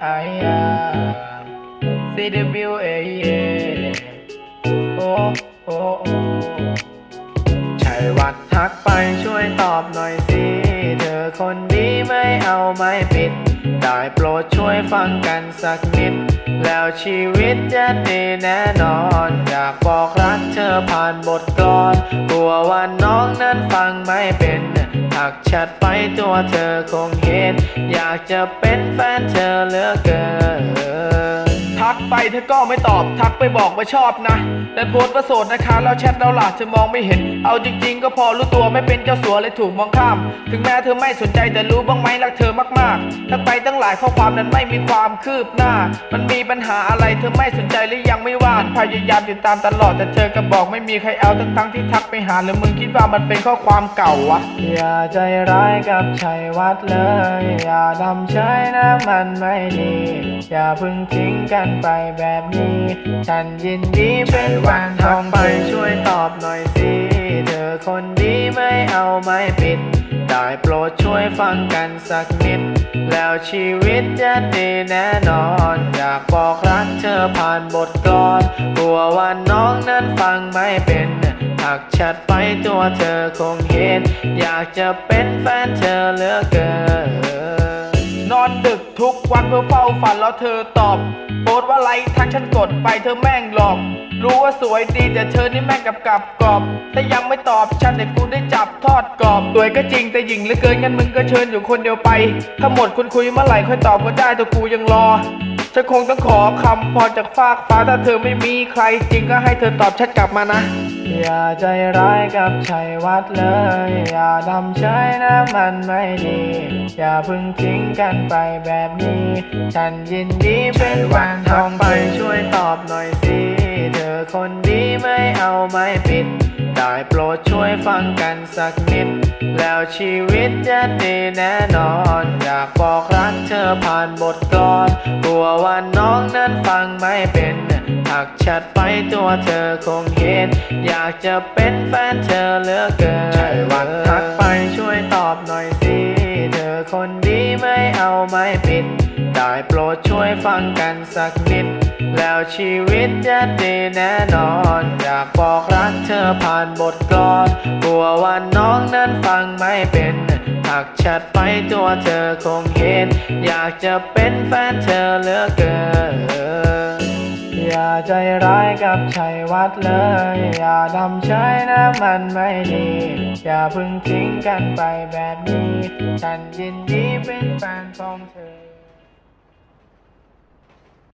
ไอ้ยา CWA โอ้โอ้โอ้ใช่วัดทักไปช่วยตอบหน่อยสิ เธอคนดีไม่เอาไม่ปิด ได้โปรดช่วยฟังกันสักนิด แล้วชีวิตจะดีแน่นอน อยากบอกรักเธอผ่านบทกลอนกลัวว่าน้องนั้นฟังไม่เป็น ถักชัดไปตัวเธอคงเห็น อยากจะเป็นแฟนเธอเหลือเกิน ทักไปเธอก็ไม่ตอบ ทักไปบอกว่าชอบนะแต่โพสต์ว่าโสดนะคะแล้วแชทเราหลาจะมองไม่เห็น เอาจริง ๆ ก็พอรู้ตัวไม่เป็นเจ้าสัวเลยถูกมองข้าม ถึงแม้เธอไม่สนใจแต่รู้บ้างไหมรักเธอมากๆทักไปตั้งหลายข้อความนั้นไม่มีความคืบหน้า มันมีปัญหาอะไรเธอไม่สนใจหรือยังไม่ว่างพยายามติดตามตลอดแต่เธอก็บอกไม่มีใครเอาทั้งๆที่ทักไปหาหรือมึงคิดว่ามันเป็นข้อความเก่าวะอย่าใจร้ายกับชัยวัดเลย อย่าดำเฉยนะมันไม่ดี อย่าพึ่งทิ้งกันไปแบบนี้ ฉันยินดีเป็นแฟนทองไปช่วยตอบหน่อยสิ เธอคนดีไม่เอาไม่ปิด ได้โปรดช่วยฟังกันสักนิด แล้วชีวิตจะดีแน่นอน อยากบอกรักเธอผ่านบทกลอนกลัวว่าน้องนั้นฟังไม่เป็นถักแชทไปตัวเธอคงเห็น อยากจะเป็นแฟนเธอเหลือเกิน นอนดึกทุกวันเพื่อเฝ้าฝันแล้วเธอตอบโพสต์ว่าไลค์ทักฉันกดไปเธอแม่งหลอก รู้ว่าสวยดีแต่เธอนี่แม่งกับกับกรอบ แต่ยังไม่ตอบฉันแต่กูได้จับทอดกรอบสวยก็จริงแต่หญิงเหลือเกินงั้นมึงก็เชิญอยู่คนเดียวไป ถ้าหมดคุณคุยเมื่อไหร่ค่อยตอบก็ได้แต่กูยังรอฉันคงต้องขอคำพรจากฟากฟ้าถ้าเธอไม่มีใครจริงก็ให้เธอตอบชัดกลับมานะ อย่าใจร้ายกับชัยวัดเลย อย่าดำเฉยนะมันไม่ดี อย่าพึ่งทิ้งกันไปแบบนี้ ฉันยินดีเป็นแฟนทองไปช่วยตอบหน่อยสิ เธอคนดีไม่เอาไม่ปิด ได้โปรดช่วยฟังกันสักนิด แล้วชีวิตจะดีแน่นอน อยากบอกรักเธอผ่านบทกลอน กลัวว่าน้องนั้นฟังไม่เป็น ถักแชทไปตัวเธอคงเห็น อยากจะเป็นแฟนเธอเหลือเกินใช่วันทักไปช่วยตอบหน่อยสิ เธอคนดีไม่เอาไม่ปิด ได้โปรดช่วยฟังกันสักนิด แล้วชีวิตจะดีแน่นอน อยากบอกรักเธอผ่านบทกลอนกลัวว่าน้องนั้นฟังไม่เป็นถักแชทไปตัวเธอคงเห็น อยากจะเป็นแฟนเธอเหลือเกิน อย่าใจร้ายกับชัยวัดเลย อย่าดำใช้นะมันไม่ดี อย่าพึ่งทิ้งกันไปแบบนี้ ฉันยินดีเป็นแฟนของเธอ